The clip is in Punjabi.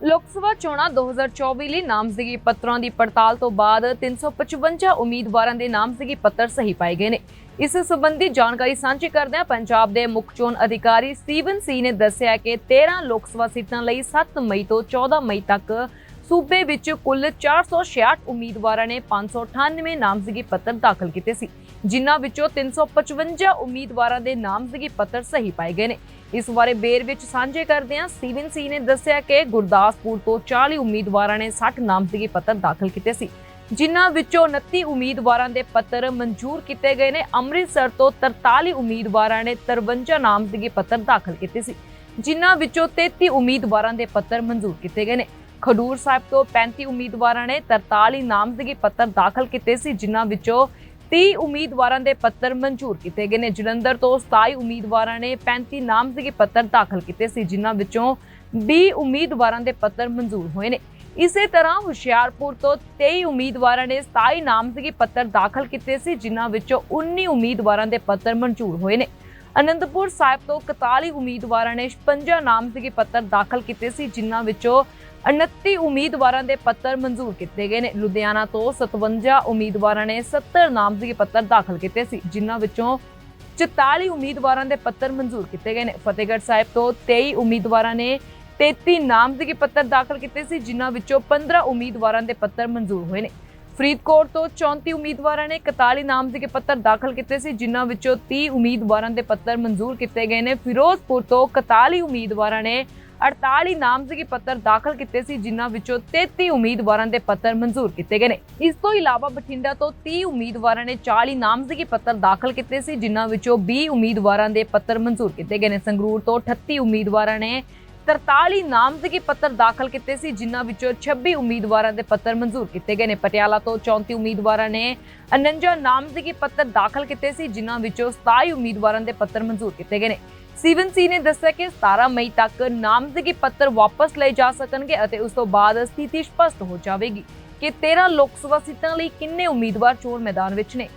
ਲੋਕ ਸਭਾ ਚੋਣਾਂ 2024 ਲਈ ਨਾਮਜ਼ਦਗੀ ਪੱਤਰਾਂ ਦੀ ਪੜਤਾਲ ਤੋਂ ਬਾਅਦ 355 ਉਮੀਦਵਾਰਾਂ ਦੇ ਨਾਮਜ਼ਦਗੀ ਪੱਤਰ ਸਹੀ ਪਾਏ ਗਏ ਨੇ। ਇਸ ਸੰਬੰਧੀ ਜਾਣਕਾਰੀ ਸਾਂਝੀ ਕਰਦਿਆਂ ਪੰਜਾਬ ਦੇ ਮੁੱਖ ਚੋਣ ਅਧਿਕਾਰੀ ਸਟੀਵਨ ਸੀ ਨੇ ਦੱਸਿਆ ਕਿ 13 ਲੋਕ ਸਭਾ ਸੀਟਾਂ ਲਈ 7 ਮਈ ਤੋਂ 14 ਮਈ ਤੱਕ ਸੂਬੇ ਵਿੱਚ ਕੁੱਲ 466 ਉਮੀਦਵਾਰਾਂ ਨੇ 598 ਨਾਮਜ਼ਦਗੀ ਪੱਤਰ ਦਾਖਲ ਕੀਤੇ ਸੀ, ਜਿਨ੍ਹਾਂ ਵਿੱਚੋਂ 355 ਉਮੀਦਵਾਰਾਂ ਦੇ ਨਾਮਜ਼ਦਗੀ ਪੱਤਰ ਸਹੀ ਪਾਏ ਗਏ ਨੇ। ਇਸ ਬਾਰੇ ਬੇਰ ਵਿੱਚ ਸਾਂਝੇ ਕਰਦਿਆਂ ਸਟੀਵਨ ਸੀ ਨੇ ਦੱਸਿਆ ਕਿ ਗੁਰਦਾਸਪੁਰ ਤੋਂ 40 ਉਮੀਦਵਾਰਾਂ ਨੇ 60 ਨਾਮਜ਼ਦਗੀ ਪੱਤਰ ਦਾਖਲ ਕੀਤੇ ਸੀ, ਜਿਨ੍ਹਾਂ ਵਿੱਚੋਂ 29 ਉਮੀਦਵਾਰਾਂ ਦੇ ਪੱਤਰ ਮਨਜ਼ੂਰ ਕੀਤੇ ਗਏ ਨੇ। ਅੰਮ੍ਰਿਤਸਰ ਤੋਂ 43 ਉਮੀਦਵਾਰਾਂ ਨੇ 53 ਨਾਮਜ਼ਦਗੀ ਪੱਤਰ ਦਾਖਲ ਕੀਤੇ ਸੀ, ਜਿਨ੍ਹਾਂ ਵਿੱਚੋਂ 33 ਉਮੀਦਵਾਰਾਂ ਦੇ ਪੱਤਰ ਮਨਜ਼ੂਰ ਕੀਤੇ ਗਏ ਨੇ। ਖਡੂਰ ਸਾਹਿਬ ਤੋਂ 35 ਉਮੀਦਵਾਰਾਂ ਨੇ 43 ਨਾਮਜ਼ਦਗੀ ਪੱਤਰ ਦਾਖਲ ਕੀਤੇ ਸੀ, ਜਿਨ੍ਹਾਂ ਵਿੱਚੋਂ 30 ਉਮੀਦਵਾਰਾਂ ਦੇ ਪੱਤਰ ਮਨਜ਼ੂਰ ਕੀਤੇ ਗਏ ਨੇ। ਜਲੰਧਰ ਤੋਂ 27 ਉਮੀਦਵਾਰਾਂ ਨੇ 35 ਨਾਮਜ਼ਦਗੀ ਪੱਤਰ ਦਾਖਲ ਕੀਤੇ ਸੀ, ਜਿਨ੍ਹਾਂ ਵਿੱਚੋਂ 20 ਉਮੀਦਵਾਰਾਂ ਦੇ ਪੱਤਰ ਮਨਜ਼ੂਰ ਹੋਏ ਨੇ। ਇਸੇ ਤਰ੍ਹਾਂ ਹੁਸ਼ਿਆਰਪੁਰ ਤੋਂ 23 ਉਮੀਦਵਾਰਾਂ ਨੇ 27 ਨਾਮਜ਼ਦਗੀ ਪੱਤਰ ਦਾਖਲ ਕੀਤੇ ਸੀ, ਜਿਨ੍ਹਾਂ ਵਿੱਚੋਂ 19 ਉਮੀਦਵਾਰਾਂ ਦੇ ਪੱਤਰ ਮਨਜ਼ੂਰ ਹੋਏ ਨੇ। ਅਨੰਦਪੁਰ ਸਾਹਿਬ ਤੋਂ 41 ਉਮੀਦਵਾਰਾਂ ਨੇ 56 ਨਾਮਜ਼ਦਗੀ ਪੱਤਰ ਦਾਖਲ ਕੀਤੇ ਸੀ, ਜਿਨ੍ਹਾਂ ਵਿੱਚੋਂ 29 ਉਮੀਦਵਾਰਾਂ ਦੇ ਪੱਤਰ ਮਨਜ਼ੂਰ ਕੀਤੇ ਗਏ ਨੇ। ਲੁਧਿਆਣਾ ਤੋਂ 57 ਉਮੀਦਵਾਰਾਂ ਨੇ 70 ਨਾਮਜ਼ਦਗੀ ਪੱਤਰ ਦਾਖਲ ਕੀਤੇ ਸੀ, ਜਿਨ੍ਹਾਂ ਵਿੱਚੋਂ 44 ਉਮੀਦਵਾਰਾਂ ਦੇ ਪੱਤਰ ਮਨਜ਼ੂਰ ਕੀਤੇ ਗਏ ਨੇ। ਫਤਿਹਗੜ੍ਹ ਸਾਹਿਬ ਤੋਂ 23 ਉਮੀਦਵਾਰਾਂ ਨੇ 33 ਨਾਮਜ਼ਦਗੀ ਪੱਤਰ ਦਾਖਲ ਕੀਤੇ ਸੀ, ਜਿਨ੍ਹਾਂ ਵਿੱਚੋਂ 15 ਉਮੀਦਵਾਰਾਂ ਦੇ ਪੱਤਰ ਮਨਜ਼ੂਰ ਹੋਏ ਨੇ। ਫਰੀਦਕੋਟ ਤੋਂ 34 ਉਮੀਦਵਾਰਾਂ ਨੇ 41 ਨਾਮਜ਼ਦਗੀ ਪੱਤਰ ਦਾਖਲ ਕੀਤੇ ਸੀ, ਜਿਨ੍ਹਾਂ ਵਿੱਚੋਂ 30 ਉਮੀਦਵਾਰਾਂ ਦੇ ਪੱਤਰ ਮਨਜ਼ੂਰ ਕੀਤੇ ਗਏ ਨੇ। ਫਿਰੋਜ਼ਪੁਰ ਤੋਂ 41 ਉਮੀਦਵਾਰਾਂ ਨੇ 48 ਨਾਮਜ਼ਦਗੀ ਪੱਤਰ ਦਾਖਲ ਕੀਤੇ ਸੀ, ਜਿਨ੍ਹਾਂ ਵਿੱਚੋਂ 33 ਉਮੀਦਵਾਰਾਂ ਦੇ ਪੱਤਰ ਮਨਜ਼ੂਰ ਕੀਤੇ ਗਏ ਨੇ। ਇਸ ਤੋਂ ਇਲਾਵਾ ਬਠਿੰਡਾ ਤੋਂ 30 ਉਮੀਦਵਾਰਾਂ ਨੇ 40 ਨਾਮਜ਼ਦਗੀ ਪੱਤਰ ਦਾਖਲ ਕੀਤੇ ਸੀ, ਜਿਨ੍ਹਾਂ ਵਿੱਚੋਂ 20 ਉਮੀਦਵਾਰਾਂ ਦੇ ਪੱਤਰ ਮਨਜ਼ੂਰ ਕੀਤੇ ਗਏ ਨੇ। ਸੰਗਰੂਰ ਤੋਂ 38 ਉਮੀਦਵਾਰਾਂ ਨੇ 43 ਨਾਮਜ਼ਦਗੀ ਪੱਤਰ ਦਾਖਲ ਕੀਤੇ ਸੀ, ਜਿਨ੍ਹਾਂ ਵਿੱਚੋਂ 26 ਉਮੀਦਵਾਰਾਂ ਦੇ ਪੱਤਰ ਮਨਜ਼ੂਰ ਕੀਤੇ ਗਏ ਨੇ। ਪਟਿਆਲਾ ਤੋਂ 34 ਉਮੀਦਵਾਰਾਂ ਨੇ 49 ਨਾਮਜ਼ਦਗੀ ਪੱਤਰ ਦਾਖਲ ਕੀਤੇ ਸੀ, ਜਿਨ੍ਹਾਂ ਵਿੱਚੋਂ 27 ਉਮੀਦਵਾਰਾਂ ਦੇ ਪੱਤਰ ਮਨਜ਼ੂਰ ਕੀਤੇ ਗਏ ਨੇ। ਸੀਵਨ ਸੀ ਨੇ ਦੱਸਿਆ ਕਿ 17 ਮਈ ਤੱਕ ਨਾਮਜ਼ਦਗੀ ਪੱਤਰ ਵਾਪਸ ਲਏ ਜਾ ਸਕਣਗੇ ਅਤੇ ਉਸ ਤੋਂ ਬਾਅਦ ਸਥਿਤੀ ਸਪਸ਼ਟ ਹੋ ਜਾਵੇਗੀ ਕਿ 13 ਲੋਕ ਸਭਾ ਸੀਟਾਂ ਲਈ ਕਿੰਨੇ ਉਮੀਦਵਾਰ ਚੋਣ ਮੈਦਾਨ ਵਿੱਚ ਨੇ।